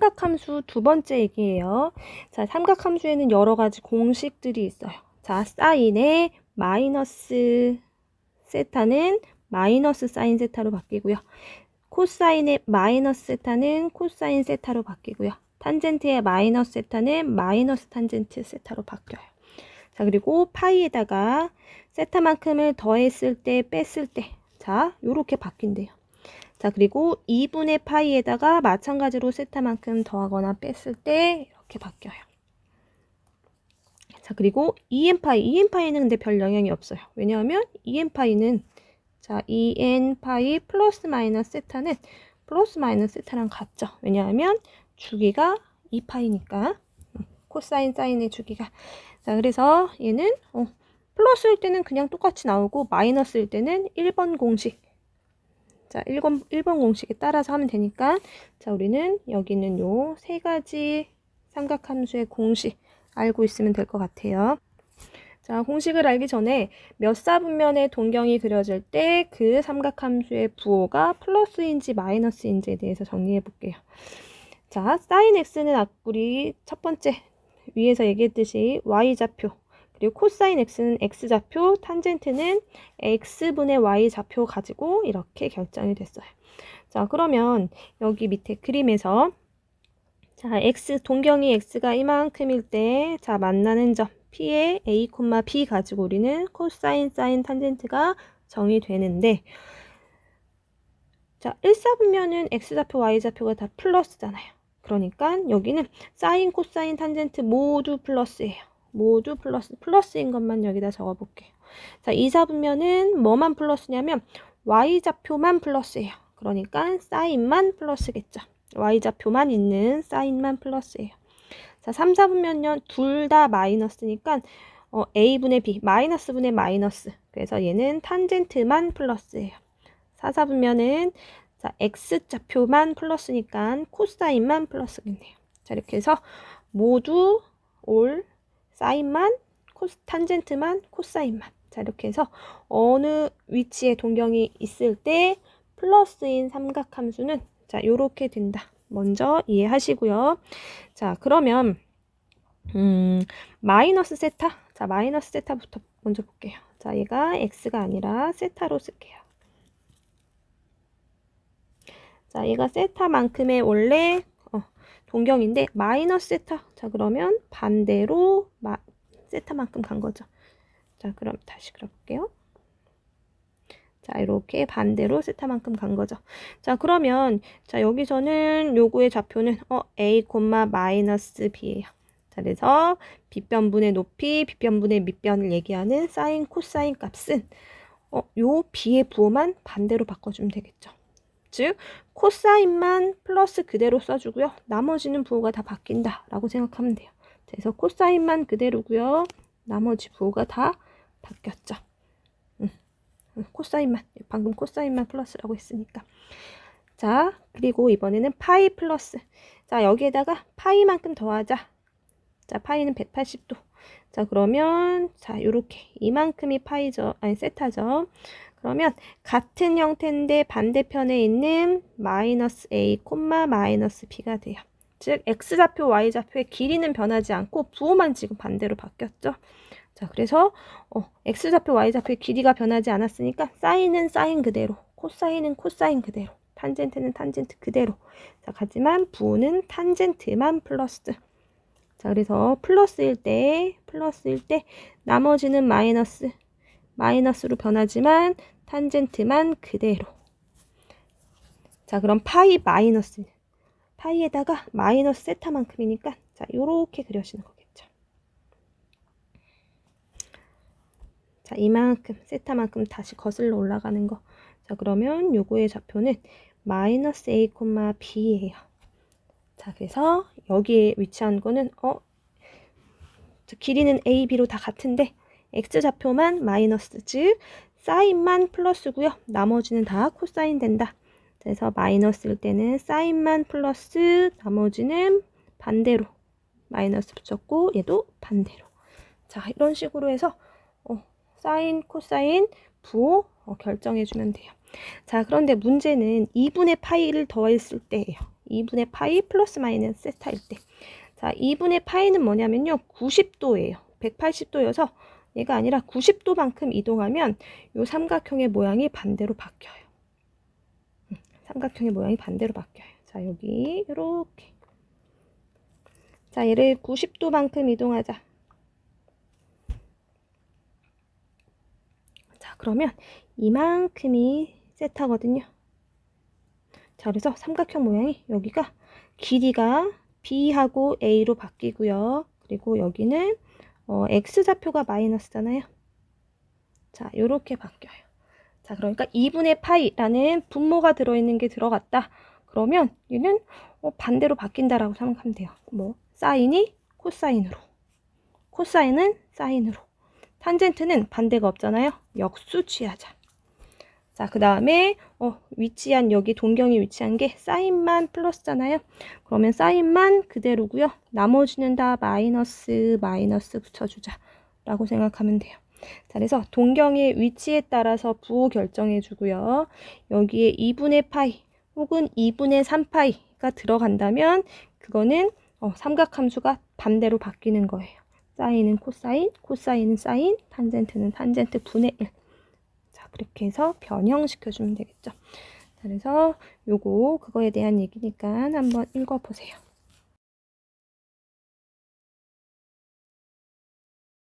삼각함수 두 번째 얘기예요. 자, 삼각함수에는 여러 가지 공식들이 있어요. 자, 사인의 마이너스 세타는 마이너스 사인 세타로 바뀌고요. 코사인의 마이너스 세타는 코사인 세타로 바뀌고요. 탄젠트의 마이너스 세타는 마이너스 탄젠트 세타로 바뀌어요. 자, 그리고 파이에다가 세타만큼을 더했을 때, 뺐을 때, 자, 요렇게 바뀐대요. 자, 그리고 2분의 파이에다가 마찬가지로 세타만큼 더하거나 뺐을 때 이렇게 바뀌어요. 자, 그리고 2n 파이, 2n 파이는 근데 별 영향이 없어요. 왜냐하면 2n 파이는 자, 2n 파이 플러스 마이너스 세타는 플러스 마이너스 세타랑 같죠. 왜냐하면 주기가 2파이니까 코사인 사인의 주기가 자, 그래서 얘는 어, 플러스일 때는 그냥 똑같이 나오고 마이너스일 때는 1번 공식 자, 1번, 1번 공식에 따라서 하면 되니까 자, 우리는 여기는 요 세 가지 삼각함수의 공식 알고 있으면 될 것 같아요. 자, 공식을 알기 전에 몇 사분면의 동경이 그려질 때 그 삼각함수의 부호가 플러스인지 마이너스인지에 대해서 정리해 볼게요. 자, 사인 x는 앞구리 첫 번째 위에서 얘기했듯이 y좌표 그리고 코사인 x는 x좌표, 탄젠트는 x분의 y좌표 가지고 이렇게 결정이 됐어요. 자, 그러면 여기 밑에 그림에서 자, x 동경이 x가 이만큼일 때 자, 만나는 점 p의 a, b 가지고 우리는 코사인 사인 탄젠트가 정의되는데 자, 1사분면은 x좌표, y좌표가 다 플러스잖아요. 그러니까 여기는 사인, 코사인, 탄젠트 모두 플러스예요. 모두 플러스, 플러스인 것만 여기다 적어 볼게요. 자, 2사분면은 뭐만 플러스냐면 y좌표만 플러스예요. 그러니까 사인만 플러스겠죠. y좌표만 있는 사인만 플러스예요. 자, 3, 4분면요. 둘 다 마이너스니까 어, a분의 b, 마이너스분의 마이너스. 그래서 얘는 탄젠트만 플러스예요. 4, 4분면은 자, x좌표만 플러스니까 코사인만 플러스겠네요. 자, 이렇게 해서 모두 올 사인만 코스 탄젠트만 코사인만. 자, 이렇게 해서 어느 위치에 동경이 있을 때 플러스인 삼각함수는 자, 요렇게 된다. 먼저 이해하시고요. 자, 그러면 음, 마이너스 세타. 자, 마이너스 세타부터 먼저 볼게요. 자, 얘가 x가 아니라 세타로 쓸게요. 자, 얘가 세타만큼의 원래 어, 동경인데 마이너스 세타. 자, 그러면 반대로 마, 세타만큼 간 거죠. 자, 그럼 다시 그려볼게요. 자, 이렇게 반대로 세타만큼 간 거죠. 자, 그러면 자, 여기서는 요구의 좌표는 어, a, 마이너스 b예요. 자, 그래서 빗변분의 높이, 빗변분의 밑변을 얘기하는 사인, 코사인 값은 어, 요 b의 부호만 반대로 바꿔주면 되겠죠. 즉 코사인만 플러스 그대로 써주고요. 나머지는 부호가 다 바뀐다라고 생각하면 돼요. 그래서 코사인만 그대로고요. 나머지 부호가 다 바뀌었죠. 음, 코사인만 방금 코사인만 플러스라고 했으니까. 자 그리고 이번에는 파이 플러스. 자 여기에다가 파이만큼 더하자. 자 파이는 180도. 자 그러면 자 요렇게 이만큼이 파이죠. 아니 세타죠. 그러면 같은 형태인데 반대편에 있는 마이너스 a, 콤마 마이너스 b가 돼요. 즉 x좌표, y좌표의 길이는 변하지 않고 부호만 지금 반대로 바뀌었죠. 자, 그래서 어, x좌표, y좌표의 길이가 변하지 않았으니까 사인은 사인 그대로, 코사인은 코사인 그대로, 탄젠트는 탄젠트 그대로. 자, 하지만 부호는 탄젠트만 플러스. 자, 그래서 플러스일 때, 플러스일 때 나머지는 마이너스. 마이너스로 변하지만 탄젠트만 그대로. 자, 그럼 파이 마이너스. 파이에다가 마이너스 세타만큼이니까 자, 요렇게 그려지는 거겠죠. 자, 이만큼 세타만큼 다시 거슬러 올라가는 거. 자, 그러면 요거의 좌표는 마이너스 a, b예요. 자, 그래서 여기에 위치한 거는 어 길이는 a, b로 다 같은데 x좌표만 마이너스 즉 사인만 플러스고요. 나머지는 다 코사인 된다. 그래서 마이너스일 때는 사인만 플러스 나머지는 반대로 마이너스 붙였고 얘도 반대로. 자 이런 식으로 해서 어, 사인, 코사인, 부호 어, 결정해 주면 돼요. 자 그런데 문제는 2분의 파이를 더했을 때예요. 2분의 파이 플러스 마이너스 세타일 때. 자, 2분의 파이는 뭐냐면요. 90도예요. 180도여서 얘가 아니라 90도만큼 이동하면 요 삼각형의 모양이 반대로 바뀌어요. 음, 삼각형의 모양이 반대로 바뀌어요. 자, 여기 이렇게. 자, 얘를 90도만큼 이동하자. 자, 그러면 이만큼이 세타거든요. 자, 그래서 삼각형 모양이 여기가 길이가 B하고 A로 바뀌고요. 그리고 여기는 어, X좌표가 마이너스잖아요. 자, 요렇게 바뀌어요. 자, 그러니까 2분의 파이라는 분모가 들어있는 게 들어갔다. 그러면 얘는 어, 반대로 바뀐다라고 생각하면 돼요. 뭐 사인이 코사인으로, 코사인은 사인으로, 탄젠트는 반대가 없잖아요. 역수 취하자. 자, 그 다음에 어, 위치한 여기 동경이 위치한 게 사인만 플러스잖아요. 그러면 사인만 그대로고요. 나머지는 다 마이너스 마이너스 붙여주자 라고 생각하면 돼요. 자, 그래서 동경의 위치에 따라서 부호 결정해 주고요. 여기에 2분의 파이 혹은 2분의 3파이가 들어간다면 그거는 어, 삼각함수가 반대로 바뀌는 거예요. 사인은 코사인, 코사인은 사인, 탄젠트는 탄젠트 분의 1. 자, 그렇게 해서 변형시켜 주면 되겠죠. 자, 그래서 요거 그거에 대한 얘기니까 한번 읽어보세요.